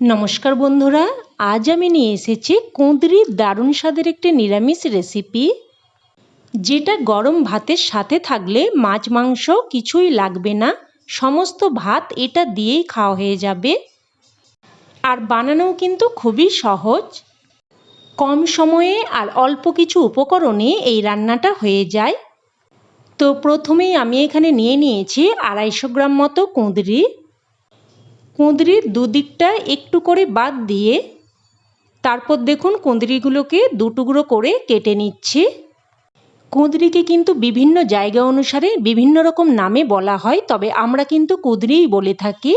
নমস্কার বন্ধুরা, আজ আমি নিয়ে এসেছি কুঁদরির দারুণ স্বাদের একটি নিরামিষ রেসিপি যেটা গরম ভাতের সাথে থাকলে মাছ, মাংস কিছুই লাগবে না, সমস্ত ভাত এটা দিয়েই খাওয়া হয়ে যাবে। আর বানানোও কিন্তু খুবই সহজ। কম সময়ে আর অল্প কিছু উপকরণে এই রান্নাটা হয়ে যায়। তো প্রথমেই আমি এখানে নিয়ে নিয়েছি আড়াইশো গ্রাম মতো কুঁদরি। কুঁদরির দুদিকটা একটু করে বাদ দিয়ে তারপর দেখুন কুঁদরিগুলোকে দুটুকরো করে কেটে নিচ্ছি। কুঁদরিকে কিন্তু বিভিন্ন জায়গা অনুসারে বিভিন্ন রকম নামে বলা হয়, তবে আমরা কিন্তু কুঁদরিই বলে থাকি।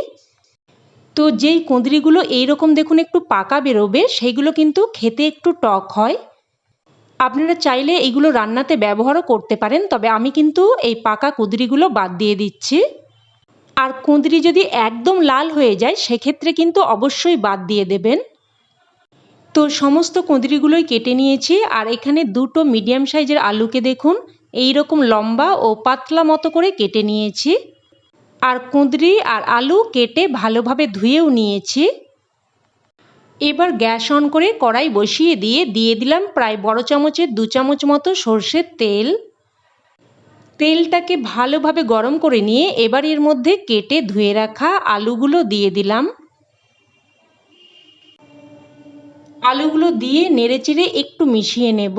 তো যেই কুঁদরিগুলো এইরকম দেখুন একটু পাকা বেরোবে সেইগুলো কিন্তু খেতে একটু টক হয়। আপনারা চাইলে এইগুলো রান্নাতে ব্যবহারও করতে পারেন, তবে আমি কিন্তু এই পাকা কুঁদরিগুলো বাদ দিয়ে দিচ্ছি। আর কুঁদরি যদি একদম লাল হয়ে যায়, সেক্ষেত্রে কিন্তু অবশ্যই বাদ দিয়ে দেবেন। তো সমস্ত কুঁদরিগুলোই কেটে নিয়েছি, আর এখানে দুটো মিডিয়াম সাইজের আলুকে দেখুন এই রকম লম্বা ও পাতলা মতো করে কেটে নিয়েছি। আর কুঁদরি আর আলু কেটে ভালোভাবে ধুয়েও নিয়েছি। এবার গ্যাস অন করে কড়াই বসিয়ে দিয়ে দিয়ে দিলাম প্রায় বড় চামচের দু চামচ মতো সর্ষের তেল। তেলটাকে ভালোভাবে গরম করে নিয়ে এবার এর মধ্যে কেটে ধুয়ে রাখা আলুগুলো দিয়ে দিলাম। আলুগুলো দিয়ে নেড়েচেড়ে একটু মিশিয়ে নেব।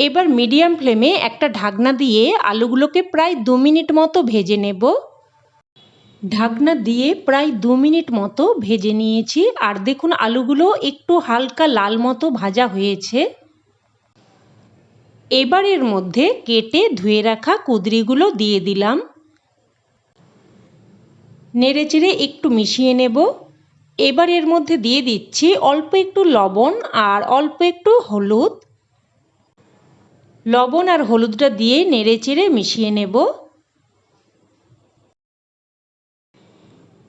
এবার মিডিয়াম ফ্লেমে একটা ঢাকনা দিয়ে আলুগুলোকে প্রায় দু মিনিট মতো ভেজে নেব। ঢাকনা দিয়ে প্রায় দু মিনিট মতো ভেজে নিয়েছি। আর দেখুন, আলুগুলো একটু হালকা লাল মতো ভাজা হয়েছে। এবার এর মধ্যে কেটে ধুয়ে রাখা কুদরিগুলো দিয়ে দিলাম। নেড়েচেড়ে একটু মিশিয়ে নেব। এবার এর মধ্যে দিয়ে দিচ্ছি অল্প একটু লবণ আর অল্প একটু হলুদ। লবণ আর হলুদটা দিয়ে নেড়েচেড়ে মিশিয়ে নেব।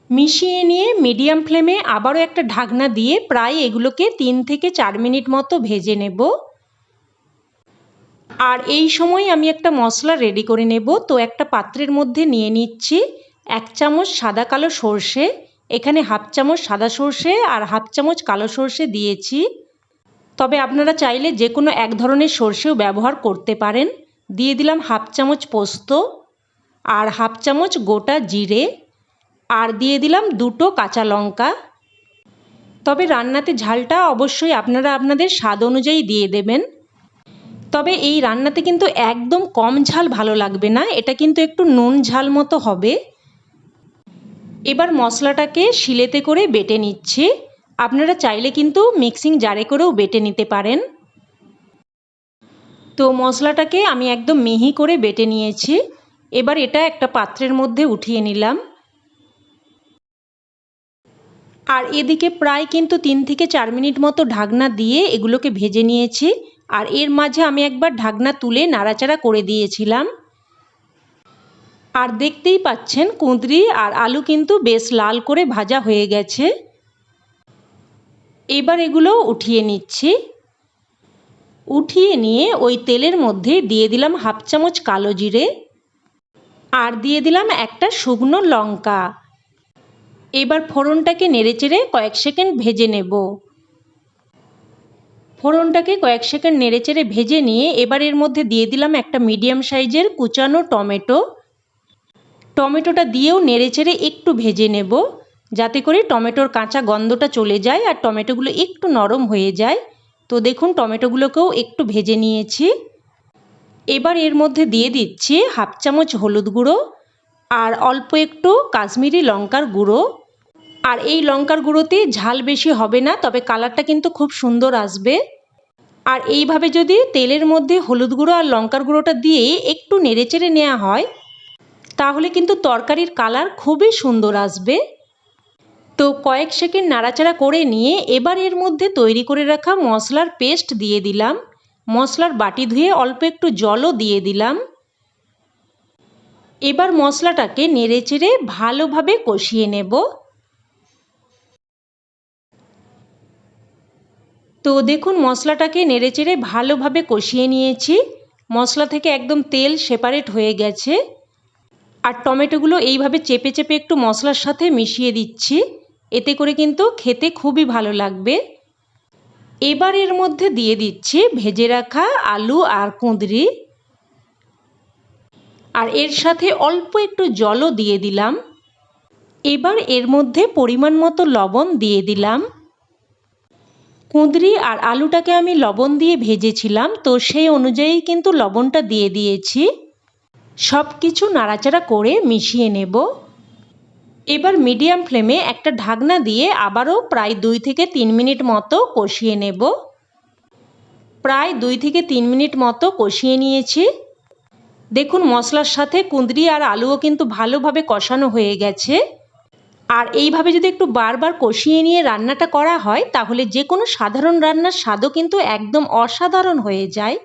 মিশিয়ে নিয়ে মিডিয়াম ফ্লেমে আবারও একটা ঢাকনা দিয়ে প্রায় এগুলোকে তিন থেকে চার মিনিট মতো ভেজে নেব। আর এই সময় আমি একটা মশলা রেডি করে নেব। তো একটা পাত্রের মধ্যে নিয়ে নিচ্ছি এক চামচ সাদা কালো সর্ষে, এখানে হাফ চামচ সাদা সর্ষে আর হাফ চামচ কালো সর্ষে দিয়েছি। তবে আপনারা চাইলে যে কোনো এক ধরনের সর্ষেও ব্যবহার করতে পারেন। দিয়ে দিলাম হাফ চামচ পোস্ত আর হাফ চামচ গোটা জিরে আর দিয়ে দিলাম দুটো কাঁচা লঙ্কা। তবে রান্নাতে ঝালটা অবশ্যই আপনারা আপনাদের স্বাদ অনুযায়ী দিয়ে দেবেন। তবে এই রান্নাতে কিন্তু একদম কম ঝাল ভালো লাগবে না, এটা কিন্তু একটু নুন ঝাল মতো হবে। এবার মশলাটাকে শিলেতে করে বেটে নিচ্ছি, আপনারা চাইলে কিন্তু মিক্সিং জারে করেও বেটে নিতে পারেন। তো মশলাটাকে আমি একদম মিহি করে বেটে নিয়েছি, এবার এটা একটা পাত্রের মধ্যে উঠিয়ে নিলাম। আর এদিকে প্রায় কিন্তু তিন থেকে চার মিনিট মতো ঢাকনা দিয়ে এগুলোকে ভেজে নিয়েছি আর এর মাঝে আমি একবার ঢাকনা তুলে নাড়াচাড়া করে দিয়েছিলাম। আর দেখতেই পাচ্ছেন কুঁদরি আর আলু কিন্তু বেশ লাল করে ভাজা হয়ে গেছে। এবার এগুলো উঠিয়ে নিচ্ছি। উঠিয়ে নিয়ে ওই তেলের মধ্যে দিয়ে দিলাম হাফ চামচ কালো জিরে আর দিয়ে দিলাম একটা শুকনো লঙ্কা। এবার ফোড়নটাকে নেড়েচেড়ে কয়েক সেকেন্ড ভেজে নেব। ফোড়নটাকে কয়েক সেকেন্ড নেড়েচেড়ে ভেজে নিয়ে এবার এর মধ্যে দিয়ে দিলাম একটা মিডিয়াম সাইজের কুচানো টমেটো। টমেটোটা দিয়েও নেড়েচেড়ে একটু ভেজে নেব, যাতে করে টমেটোর কাঁচা গন্ধটা চলে যায় আর টমেটোগুলো একটু নরম হয়ে যায়। তো দেখুন, টমেটোগুলোকেও একটু ভেজে নিয়েছি। এবার এর মধ্যে দিয়ে দিচ্ছি হাফ চামচ হলুদ গুঁড়ো আর অল্প একটু কাশ্মীরি লঙ্কার গুঁড়ো। আর এই লঙ্কার গুঁড়োতে ঝাল বেশি হবে না, তবে কালারটা কিন্তু খুব সুন্দর আসবে। আর এইভাবে যদি তেলের মধ্যে হলুদ গুঁড়ো আর লঙ্কার গুঁড়োটা দিয়ে একটু নেড়েচেড়ে নেওয়া হয়, তাহলে কিন্তু তরকারির কালার খুবই সুন্দর আসবে। তো কয়েক সেকেন্ড নাড়াচাড়া করে নিয়ে এবার এর মধ্যে তৈরি করে রাখা মশলার পেস্ট দিয়ে দিলাম। মশলার বাটি ধুয়ে অল্প একটু জলও দিয়ে দিলাম। এবার মশলাটাকে নেড়েচেড়ে ভালোভাবে কষিয়ে নেব। তো দেখুন, মশলাটাকে নেড়েচেড়ে ভালোভাবে কষিয়ে নিয়েছি। মশলা থেকে একদম তেল সেপারেট হয়ে গেছে। আর টমেটোগুলো এইভাবে চেপে চেপে একটু মশলার সাথে মিশিয়ে দিচ্ছি। এতে করে কিন্তু খেতে খুবই ভালো লাগবে। এবার এর মধ্যে দিয়ে দিচ্ছি ভেজে রাখা আলু আর কুঁদরি। আর এর সাথে অল্প একটু জলও দিয়ে দিলাম। এবার এর মধ্যে পরিমাণ মতো লবণ দিয়ে দিলাম। কুঁদরি আর আলুটাকে আমি লবণ দিয়ে ভেজেছিলাম, তো সেই অনুযায়ী কিন্তু লবণটা দিয়ে দিয়েছি। সব কিছু নাড়াচাড়া করে মিশিয়ে নেব। এবার মিডিয়াম ফ্লেমে একটা ঢাকনা দিয়ে আবারও প্রায় দুই থেকে তিন মিনিট মতো কষিয়ে নেব। প্রায় দুই থেকে তিন মিনিট মতো কষিয়ে নিয়েছি। দেখুন মশলার সাথে কুঁদরি আর আলুও কিন্তু ভালোভাবে কষানো হয়ে গেছে। আর এইভাবে যদি একটু বারবার কষিয়ে নিয়ে রান্নাটা করা হয়, তাহলে যে কোনো সাধারণ রান্নার স্বাদও কিন্তু একদম অসাধারণ হয়ে যায়।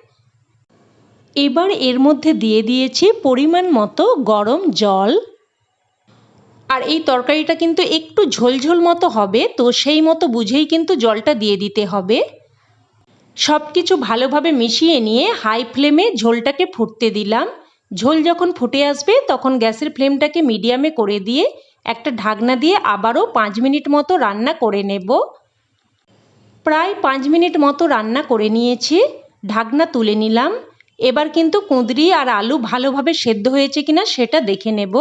এবার এর মধ্যে দিয়ে দিয়েছি পরিমাণ মতো গরম জল। আর এই তরকারিটা কিন্তু একটু ঝোলঝোল মতো হবে, তো সেই মতো বুঝেই কিন্তু জলটা দিয়ে দিতে হবে। সব কিছু ভালোভাবে মিশিয়ে নিয়ে হাই ফ্লেমে ঝোলটাকে ফুটতে দিলাম। ঝোল যখন ফুটে আসবে, তখন গ্যাসের ফ্লেমটাকে মিডিয়ামে করে দিয়ে একটা ঢাকনা দিয়ে আবারও পাঁচ মিনিট মতো রান্না করে নেব। প্রায় পাঁচ মিনিট মতো রান্না করে নিয়েছি, ঢাকনা তুলে নিলাম। এবার কিন্তু কুঁদরি আর আলু ভালোভাবে সেদ্ধ হয়েছে কিনা সেটা দেখে নেব।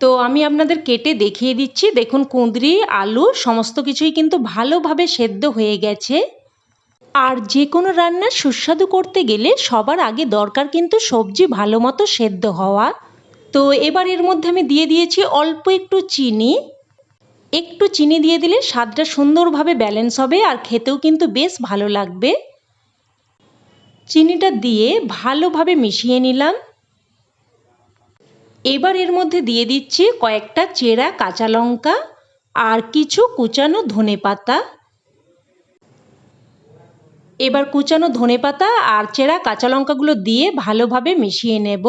তো আমি আপনাদের কেটে দেখিয়ে দিচ্ছি। দেখুন, কুঁদরি, আলু সমস্ত কিছুই কিন্তু ভালোভাবে সেদ্ধ হয়ে গেছে। আর যে কোনো রান্না সুস্বাদু করতে গেলে সবার আগে দরকার কিন্তু সবজি ভালো মতো সেদ্ধ হওয়া। তো এবার এর মধ্যে আমি দিয়ে দিয়েছি অল্প একটু চিনি। একটু চিনি দিয়ে দিলে স্বাদটা সুন্দরভাবে ব্যালেন্স হবে আর খেতেও কিন্তু বেশ ভালো লাগবে। চিনিটা দিয়ে ভালোভাবে মিশিয়ে নিলাম। এবার এর মধ্যে দিয়ে দিচ্ছি কয়েকটা চেরা কাঁচা লঙ্কা আর কিছু কুচানো ধনে পাতা। এবার কুচানো ধনে পাতা আর চেরা কাঁচা লঙ্কাগুলো দিয়ে ভালোভাবে মিশিয়ে নেব।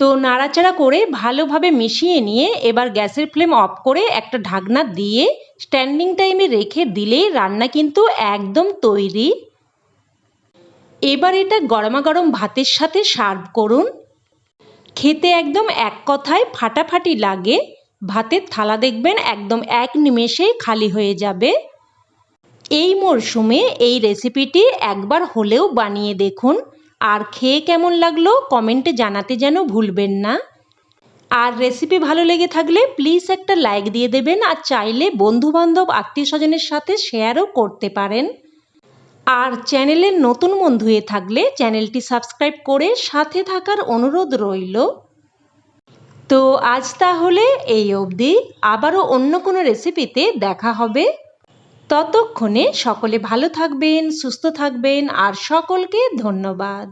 তো নাড়াচাড়া করে ভালোভাবে মিশিয়ে নিয়ে এবার গ্যাসের ফ্লেম অফ করে একটা ঢাকনা দিয়ে স্ট্যান্ডিং টাইমে রেখে দিলেই রান্না কিন্তু একদম তৈরি। এবার এটা গরমাগরম ভাতের সাথে সার্ভ করুন। খেতে একদম এক কথায় ফাটাফাটি লাগে। ভাতের থালা দেখবেন একদম এক নিমেষেই খালি হয়ে যাবে। এই মরশুমে এই রেসিপিটি একবার হলেও বানিয়ে দেখুন। আর খেয়ে কেমন লাগল কমেন্টে জানাতে যেন ভুলবেন না। আর রেসিপি ভালো লেগে থাকলে প্লিজ একটা লাইক দিয়ে দেবেন আর চাইলে বন্ধুবান্ধব আত্মীয় স্বজনের সাথে শেয়ারও করতে পারেন। আর চ্যানেলের নতুন বন্ধু হয়ে থাকলে চ্যানেলটি সাবস্ক্রাইব করে সাথে থাকার অনুরোধ রইল। তো আজ তাহলে এই অবধি। আবারও অন্য কোনো রেসিপিতে দেখা হবে। ততক্ষণে সকলে ভালো থাকবেন সুস্থ থাকবেন আর সকলকে ধন্যবাদ।